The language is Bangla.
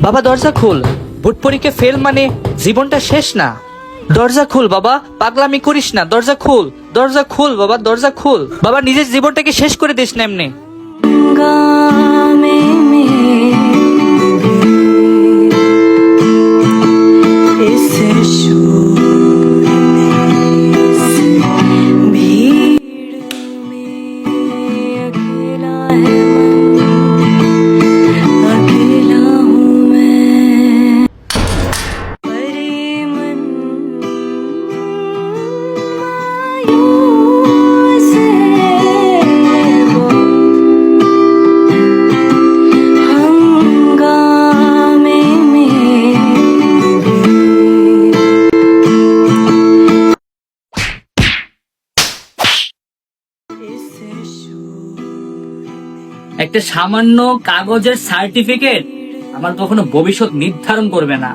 বাবা, দরজা খুল। বুট ফেল মানে জীবনটা শেষ না। দরজা খুল বাবা, পাগলামি করিস না, দরজা খুল দরজা খুল বাবা, দরজা খুল। বাবা, নিজের জীবনটাকে শেষ করে দিস না এমনি। है একটা সামান্য কাগজের সার্টিফিকেট আমার কখনো ভবিষ্যৎ নির্ধারণ করবে না।